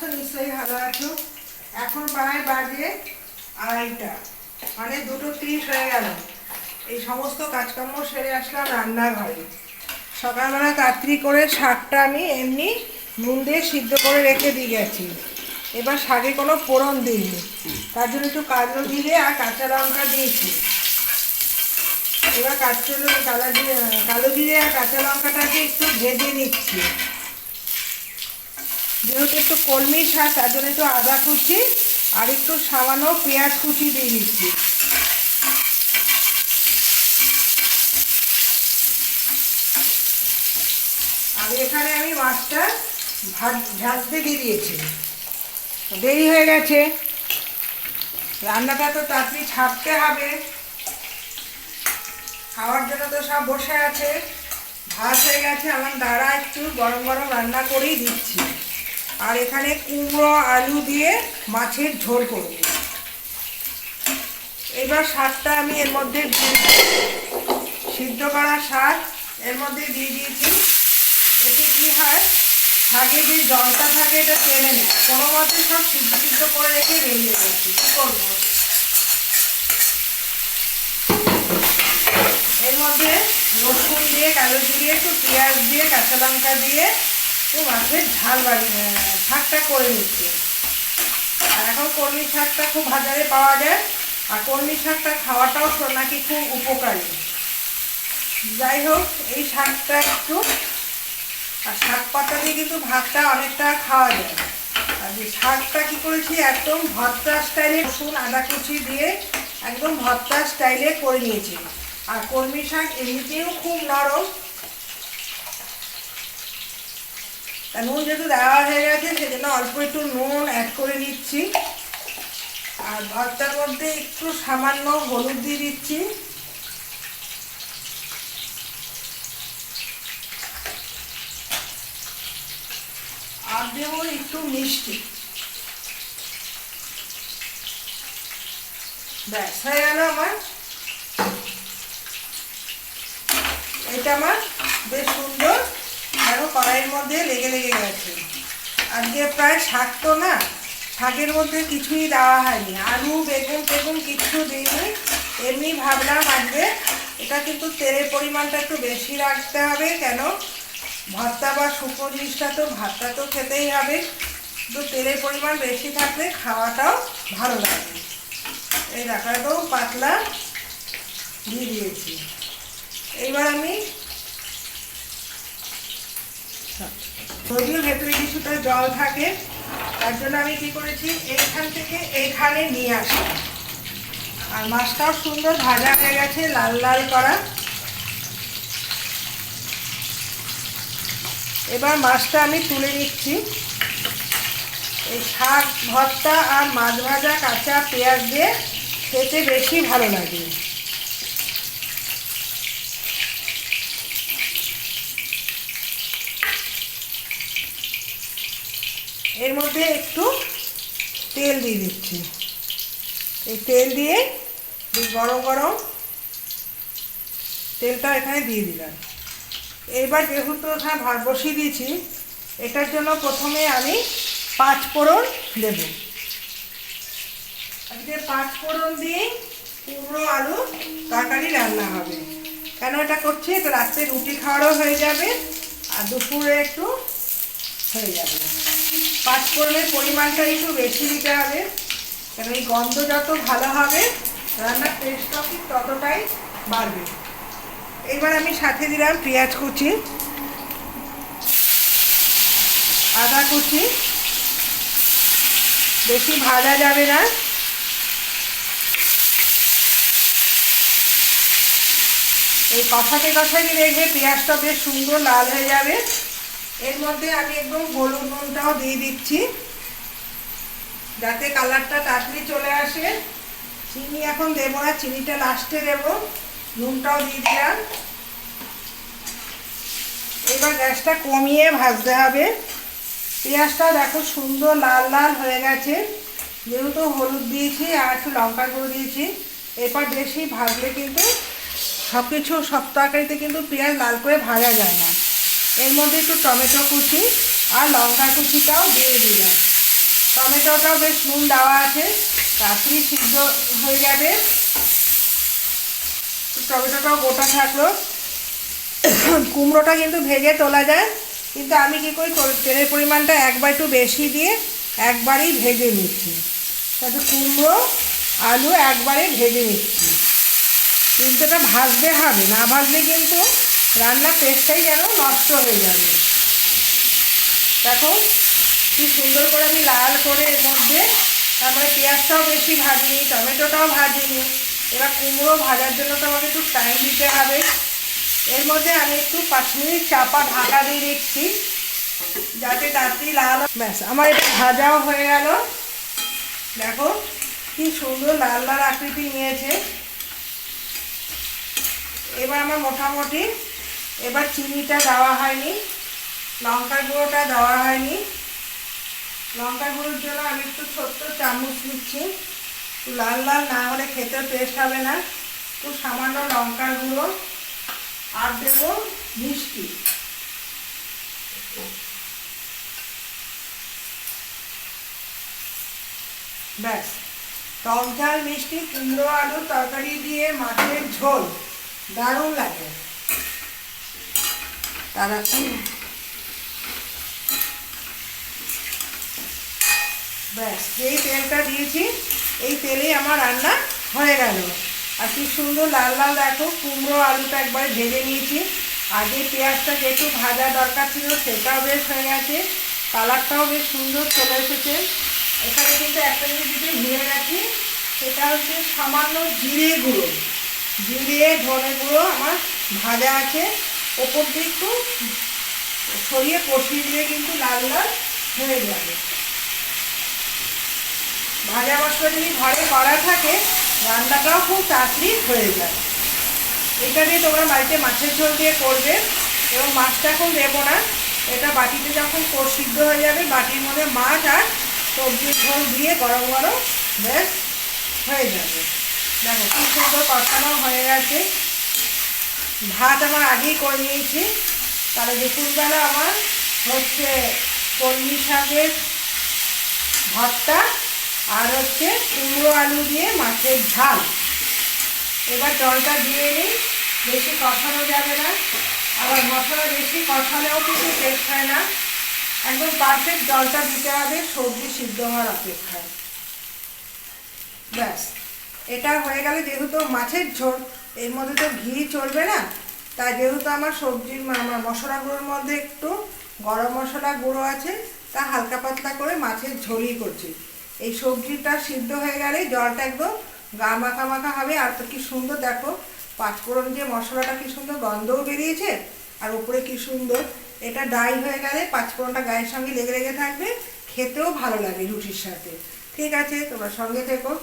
তো নিশ্চয়ই ভালো আছো। এখন প্রায় বাজে আড়াইটা। মানে দুটো তিরিশ হয়ে গেল। এই সমস্ত কাজকর্ম সেরে আসলাম রান্নাঘরে। সকালবেলা তাড়াতাড়ি করে শাকটা আমি এমনি নুন দিয়ে সিদ্ধ করে রেখে দিয়ে গেছি। এবার শাকে কোনো ফোড়ন দিইনি। তার জন্য একটু কালো জিরে আর কাঁচা লঙ্কা দিয়েছি। এবার কাঁচা কালো জিরে কালো জিরে আর কাঁচা লঙ্কাটাকে একটু ভেজে নিচ্ছি। যেহেতু একটু কলমি শাক, তার জন্য একটু আদা কুচি আর একটু সামান্য পেঁয়াজ কুচি দিয়ে দিচ্ছি। আর এখানে আমি মাছটা ভাজতে দিয়ে দিয়েছি। দেরি হয়ে গেছে। রান্নাটা তো তাড়াতাড়ি ছাড়তে হবে। খাওয়ার জন্য তো সব বসে আছে। ভাত হয়ে গেছে আমার দাঁড়া একটু গরম গরম রান্না করেই দিচ্ছি। আর এখানে কুমড়ো, আলু দিয়ে মাছের ঝোল করব। এবার শাকটা আমি এর মধ্যে দিয়ে সিদ্ধ করা শাক এর মধ্যে দিয়ে দিয়েছি। এতে কি হয়? শাকে যে জলটা থাকে, এটা টেনে নেয়। কোনো মতে সব সিদ্ধ সিদ্ধ করে রেখে বেরিয়ে গেছি কী করব? এর মধ্যে রসুন দিয়ে, কালো জিরে, একটু পেঁয়াজ দিয়ে, কাঁচা লঙ্কা দিয়ে একটু মাছের ঝাল বাড়ি শাকটা করে নিচ্ছি। আর এখন কলমি শাকটা খুব বাজারে পাওয়া যায়, আর কলমি শাকটা খাওয়াটাও তো নাকি খুব উপকারী। যাই হোক, এই শাকটা একটু, আর শাক পাতা দিয়ে কিন্তু ভাতটা অনেকটা খাওয়া যায়। আর যে শাকটা কী করেছি, একদম ভর্তা স্টাইলে রসুন, আদা কুচি দিয়ে একদম ভর্তা স্টাইলে করে নিয়েছি। আর কলমি শাক এমনিতেও খুব নরম তা নুন যেহেতু দেওয়া হয়ে গেছে, সেজন্য অল্প একটু নুন অ্যাড করে নিচ্ছি। আর ভর্তার মধ্যে একটু সামান্য হলুদ দিয়ে দিচ্ছি। আর দেবো একটু মিষ্টি। ব্যাস, হয়ে গেল আমার। এটা আমার বেশ সুন্দর কড়াইয়ের মধ্যে লেগে লেগে গেছে। আজকে প্রায় শাক তো না, শাকের মধ্যে কিছুই দেওয়া হয়নি। আলু, বেগুন, টেগুন কিচ্ছু দিইনি। এমনি ভাবলাম আজকে এটা কিন্তু তেলের পরিমাণটা একটু বেশি রাখতে হবে কেন? ভর্তা বা শুকনো জিনিসটা তো, ভাতটা তো খেতেই হবে। কিন্তু তেলের পরিমাণ বেশি থাকলে খাওয়াটাও ভালো লাগে। এই রাখাটাও পাতলা দিয়ে দিয়েছি। এইবার আমি যদিও ভেতরে কিছুটা জল থাকে, তার জন্য আমি কি করেছি, এইখান থেকে এইখানে নিয়ে আসি। আর মাছটাও সুন্দর ভাজা হয়ে গেছে, লাল লাল করা। এবার মাছটা আমি তুলে নিচ্ছি। এই শাক, ভর্তা আর মাছ ভাজা, কাঁচা পেঁয়াজ দিয়ে খেতে বেশি ভালো লাগে। এর মধ্যে একটু তেল দিয়ে দিচ্ছি। এই তেল দিয়ে গরম গরম তেলটা এখানে দিয়ে দিলাম। এবার যেহেতু ওখানে ভাত বসিয়ে দিয়েছি, এটার জন্য প্রথমে আমি পাঁচ ফোড়ন দেব। আজকে পাঁচ ফোড়ন দিয়ে কুমড়ো আলু তরকারি রান্না হবে। কেন এটা করছি? তো রাত্রে রুটি খাওয়ারও হয়ে যাবে আর দুপুরে একটু হয়ে যাবে। পাঁচ ফোড়নের পরিমাণটা একটু বেশি দিতে হবে। কারণ এই গন্ধ যত ভালো হবে, রান্নার টেস্টটাও ঠিক ততটাই বাড়বে। এবার আমি সাথে দিলাম পেঁয়াজ কুচি, আদা কুচি। বেশি ভাজা যাবে না। এই কষাতে কষাতে দেখবে পেঁয়াজটা বেশ সুন্দর লাল হয়ে যাবে। এর মধ্যে আমি একদম হলুদ নুনটাও দিয়ে দিচ্ছি। যাতে কালারটা তাড়াতাড়ি চলে আসে। চিনি এখন দেবো না, চিনিটা লাস্টে দেবো। নুনটাও দিয়ে দিলাম। এবার গ্যাসটা কমিয়ে ভাজতে হবে। পেঁয়াজটা দেখো সুন্দর লাল লাল হয়ে গেছে। যেহেতু হলুদ দিয়েছি আর একটু লঙ্কা গুঁড়ো দিয়েছি, এরপর বেশি ভাজলে কিন্তু সব কিছু সব কিন্তু পেঁয়াজ লাল করে ভাজা যায় না। এর মধ্যে একটু টমেটো কুচি আর লঙ্কা কুচিটাও দিয়ে দিলাম। টমেটোটাও বেশ নুন দেওয়া আছে তাড়াতাড়ি সিদ্ধ হয়ে যাবে। টমেটোটাও গোটা থাকল। কুমড়োটা কিন্তু ভেজে তোলা যায়, কিন্তু আমি কী করি তেলের পরিমাণটা একবার একটু বেশি দিয়ে একবারেই ভেজে নিচ্ছি। তাতে কুমড়ো, আলু একবারে ভেজে নিচ্ছি। কিন্তু এটা ভাজতে হবে, না ভাজলে কিন্তু রান্নার টেস্টটাই যেন নষ্ট হয়ে যাবে। দেখো, কি সুন্দর করে আমি লাল করে এর মধ্যে তারপরে পেঁয়াজটাও বেশি ভাজিনি, টমেটোটাও ভাজিনি। এবার কুমড়ো ভাজার জন্য তো আমাকে একটু টাইম দিতে হবে। এর মধ্যে আমি একটু পাঁচ মিনিট চাপা ঢাকা দিয়ে দিচ্ছি, যাতে তাড়াতাড়ি লাল ব্যাস, আমার এটা ভাজাও হয়ে গেল। দেখো, কি সুন্দর লাল লাল আকৃতি নিয়েছে। এবার আমার মোটামুটি এবার চিনিটা দেওয়া হয়নি, লঙ্কার গুঁড়োটা দেওয়া হয়নি। লঙ্কা গুঁড়োর জন্য আমি একটু ছোট্ট চামচ নিচ্ছি। একটু লাল লাল না হলে খেতেও টেস্ট হবে না। একটু সামান্য লঙ্কার গুঁড়ো আর দেবো মিষ্টি। ব্যাস, টক ঝাল, মিষ্টি, কুমড়ো, আলু, তরকারি দিয়ে মাছের ঝোল দারুণ লাগে। তারা ব্যাস, যেই তেলটা দিয়েছি, এই তেলেই আমার রান্না হয়ে গেল। আর কি সুন্দর লাল লাল দেখো, কুমড়ো আলুটা একবারে ভেজে নিয়েছি। আগে পেঁয়াজটা যেটু ভাজা দরকার ছিল, সেটাও বেশ হয়ে গেছে। কালারটাও বেশ সুন্দর চলে এসেছে। এখানে কিন্তু একটা জিনিস যদি ভুলে গেছি, সেটা হচ্ছে সামান্য জিরে গুঁড়ো। জিরে, ধনে গুঁড়ো আমার ভাজা আছে। ওপর দিয়ে একটু সরিয়ে কষিয়ে দিলে কিন্তু লাল লাল হয়ে যাবে। ভাজা মশলা যদি ঘরে করা থাকে, রান্নাটাও খুব তাড়াতাড়ি হয়ে যায়। এটা দিয়ে তোমরা বাড়িতে মাছের ঝোল দিয়ে করবে এবং মাছটা এখন দেবো না। এটা বাটিতে যখন সিদ্ধ হয়ে যাবে, বাটির মধ্যে মাছ আর সবজির ঝোল দিয়ে গরম গরম বেশ হয়ে যাবে। দেখো, খুব সুন্দর কষানো হয়ে গেছে। ভাত আমার আগেই করে নিয়েছি। তাহলে দুপুরবেলা আমার হচ্ছে কলমি শাকের ভর্তা আর হচ্ছে কুমড়ো আলু দিয়ে মাছের ঝাল। এবার জলটা দিয়ে নিই, বেশি কষানো যাবে না। আবার মশলা বেশি কষালেও কিন্তু টেস্ট হয় না। একদম পারফেক্ট জলটা দিতে হবে, সবজি সিদ্ধ হওয়ার অপেক্ষায়। ব্যাস, এটা হয়ে গেলে যেহেতু মাছের ঝোল। এর মধ্যে তো ঘি চলবে না। তাই যেহেতু আমার সবজির মা- আমার মশলা গুঁড়োর মধ্যে একটু গরম মশলা গুঁড়ো আছে, তা হালকা পাতলা করে মাছের ঝোলই করছি। এই সবজিটা সিদ্ধ হয়ে গেলে জলটা একদম গা মাখা মাখা হবে। আর তো কি সুন্দর, দেখো, পাঁচফোড়ন যে মশলাটা কি সুন্দর গন্ধও বেরিয়েছে, আর উপরে কি সুন্দর, এটা ডাই হয়ে গেলে পাঁচফোড়নটা গায়ের সঙ্গে লেগে লেগে থাকবে, খেতেও ভালো লাগে রুটির সাথে। ঠিক আছে, তোমরা সঙ্গে থেকো।